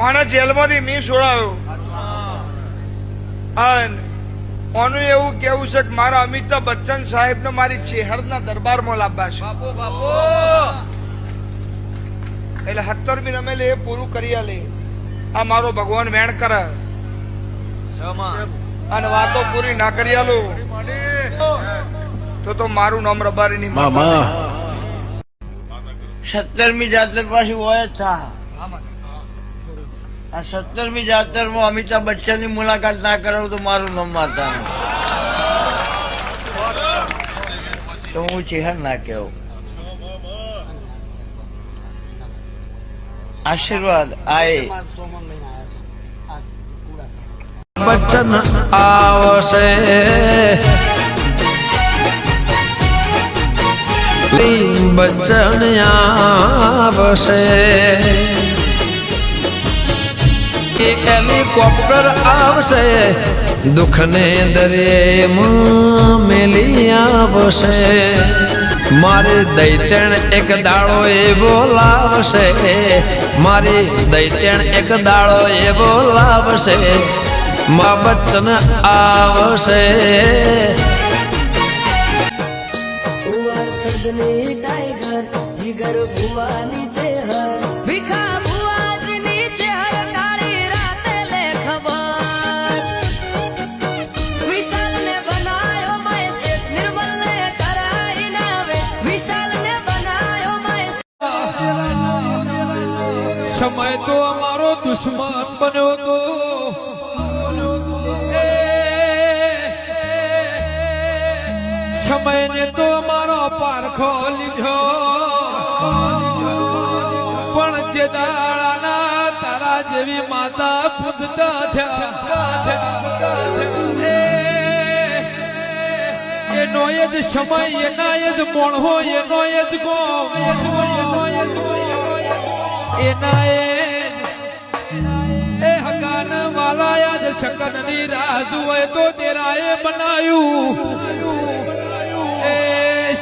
ઓને જેલમાંથી મી છોડાયો. કોનું એવું કેવું છે કે મારા અમિતાભ બચ્ચન સાહેબ ને મારી ચેહરના દરબારમાં લાવવા છે. બાપુ બાપુ! એટલે સત્તરમી રમેલે એ પૂરું કરી આલે. આ મારો ભગવાન વેણ કરે. અને વાતો પૂરી ના કરી આલો. તો તો મારું નામ રબારી ની મામા સત્તરમી જાતર પાછી હોય જ થા. આ સત્તરમી જાતરમાં અમિતાભ બચ્ચનની મુલાકાત ના કરાવું તો મારું નામ માતા તો હું ચેહર ના કેવું આશીર્વાદ આય બચ્ચન આવશે. બચ્ચન આવશે. એ હેલિકોપ્ટર આવશે, દુઃખને દરિયેમાં મેલી આવશે. મારે દૈતણ એક દાડો એવો લાવશે, મારી દૈતણ એક દાડો એવો લાવશે, મા બચ્ચન આવશે. ટાઈગર, જીગર ભુવાની છે હર. સમય તો અમારો દુશ્મન બન્યો તો. સમયને તો અમારો પારખો લીધો. પણ જે દાડાના તારા જેવી માતા પૂજતા થયા. એનો એ જ સમય, એના એ જ મોણહો એનો એ જ ગોમ. એના એ શકનની રાહ હોય તો તેરાએ બનાયું. એ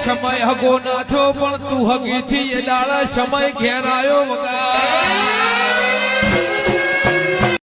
સમય હગો નાથો પણ તું હગી થી એ દાડા સમય ઘેરાયો વગા